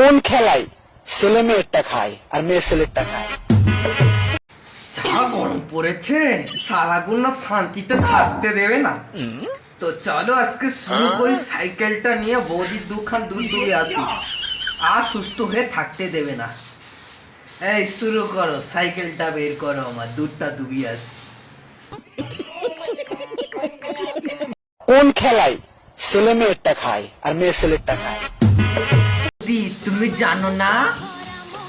কোন খেলায় ছেলে মেয়েরটা খায় আর মেয়ে ছেলেরটা খায়? যা গরম পড়েছে সারাগুলো না শান্তিতে থাকতে দেবে না। তো চলো আজকে শুরু করি সাইকেলটা নিয়ে বৌদির দুখান দুধ দুবে আসি। আর সুস্থ হয়ে থাকতে দেবে না। এই শুরু করো সাইকেলটা বের করো আমার দুধটা ডুবিয়ে আসি। কোন খেলায় ছেলে মেয়েরটা খায় আর মেয়ে ছেলেরটা খায়? তুমি জানো না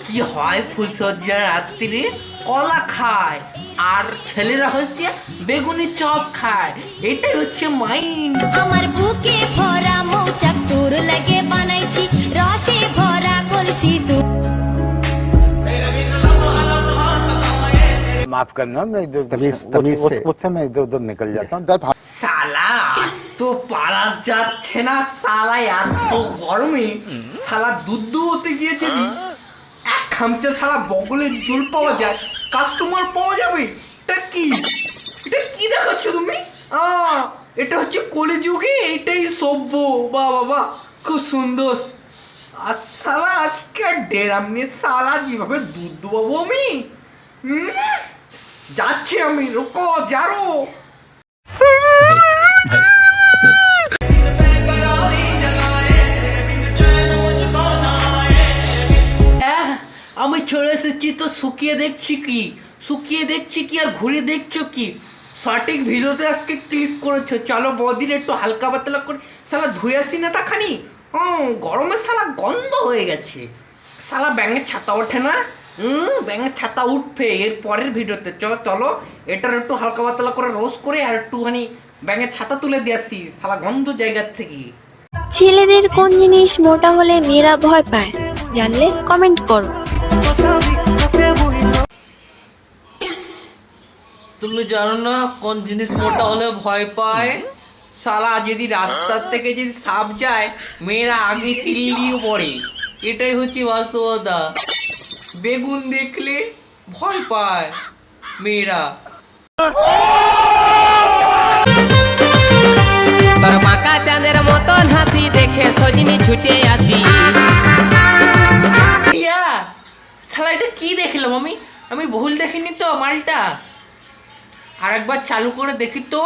কি হয় ফুলসজ্জার রাত্রিরে কলা খায় আর ছেলেরা হচ্ছে বেগুনি চপ খায় এটাই হচ্ছে মাইন্ড আমার বুকে ভরা মৌচাক তোর লাগে বানাইছি রসে ভরা কলসি তোর माफ करना मैं जो तमीज वो- तमीज वो- से। उससे मैं इधर उधर निकल जाता हूँ जब সালা তো পারা যাচ্ছে না সালা এত গরমে। সালা দুধ দুতে গিয়ে যদি এক খামচে সালা বগলের জল পাওয়া যায় কাস্টমার পাওয়া যাবে? এটা কি? এটা কি দেখাচ্ছ তুমি? এটা হচ্ছে কলিযুগে এটাই সভ্য। বা বাবা খুব সুন্দর। আর সালা আজকে ডেরাম নিয়ে সালা যেভাবে দুধ দুবাবো আমি? যাচ্ছি আমি, রোকো, যারো। চলে এসেছি তো শুকিয়ে দেখছি কি? শুকিয়ে দেখছি কি আর ঘুরে দেখছ কি? সঠিক ভিডিওতে আজকে ক্লিক করেছ। চলো বদিন একটু হালকা পাতলা করে সালা ধুয়ে আসি না তাখানি? হুম গরমে সালা গন্ধ হয়ে গেছে। সালা ব্যাঙের ছাতা ওঠে না? হুম, ব্যাঙের ছাতা উঠবে এর পরের ভিডিওতে। চলো চলো, এটার একটু হালকা পাতলা করে রোজ করে আর একটুখানি ব্যাঙের ছাতা তুলে দিয়ে আসি সালা গন্ধ জায়গার থেকে। ছেলেদের কোন জিনিস মোটা হলে মেয়েরা ভয় পায়, জানলে কমেন্ট করো। তুমি জানো না কোন জিনিস মোটা হলে ভয় পায়? সালা যদি রাস্তার থেকে যদি সাপ যায়, মেয়েরা আগে চিল্লিয়ে পড়ে। এটাই হচ্ছে বাস্তবতা। বেগুন দেখলে ভয় পায় মেয়েরা। তোর মাকা চাঁদের মতন হাসি দেখে সজনি ছুটে এটা কি দেখলাম আমি? আমি ভুল দেখিনি তো মালটা। আর একবার চালু করে দেখি তো।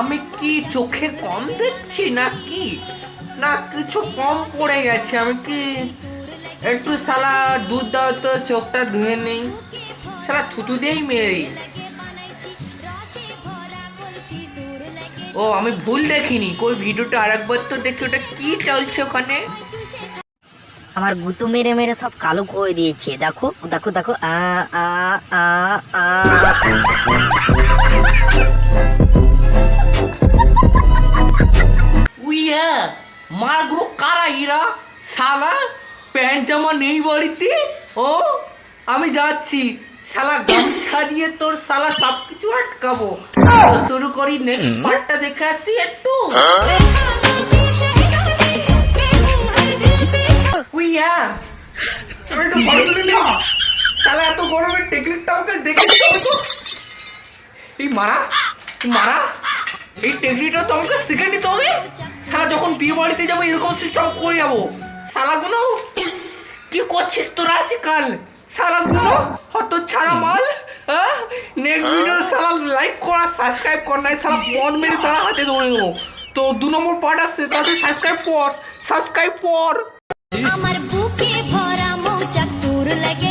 আমি কি চোখে কম দেখছি না কি না, কিছু কম পড়ে গেছে। আমি কি একটু সালা দুধ দাও তো, চোখটা ধুয়ে নেই। সালা থুতু দিয়েই মেরে ও আমি ভুল দেখিনি। কই ভিডিওটা আরেকবার তো দেখি ওটা কি চলছে ওখানে? আমার গুতো মেরে মেরে সব কালো করে দিয়েছে। দেখো দেখো দেখো আ আ আ আ। উইয়া মারগুলো কারা ইরা? শালা প্যান্ট জামা নেই বাড়িতে? ও আমি যাচ্ছি। শালা গামছা দিয়ে তোর শালা সব কিছু আটকাবো তো শুরু করি নেক্সট পার্টটা দেখে আসি একটু। উইয়া আমি একটু ফটো তুলে নিই। শালা এত গরমের টেকনিকটা ওকে দেখেছি তো। এই মারা মারা। এই টেকনিকটা তো আমাকে শিখে নিতে হবে। সালা যখন বিয়ে বাড়িতে যাব এরকম সিস্টেম করে যাব। সালাগুলো কি করছিস তোরা আজকাল? সারা গুলো ছাড়া মাল হ্যাঁ? নেক্সট ভিডিও সারা লাইক করা সাবস্ক্রাইব কর নাই সারা পন মেরে সারা হাতে ধরে দেবো তো দু নম্বর পার্ট আসছে তাতে সাবস্ক্রাইব কর সাবস্ক্রাইব কর। আমার বুকে ভরা মৌচাক লাগে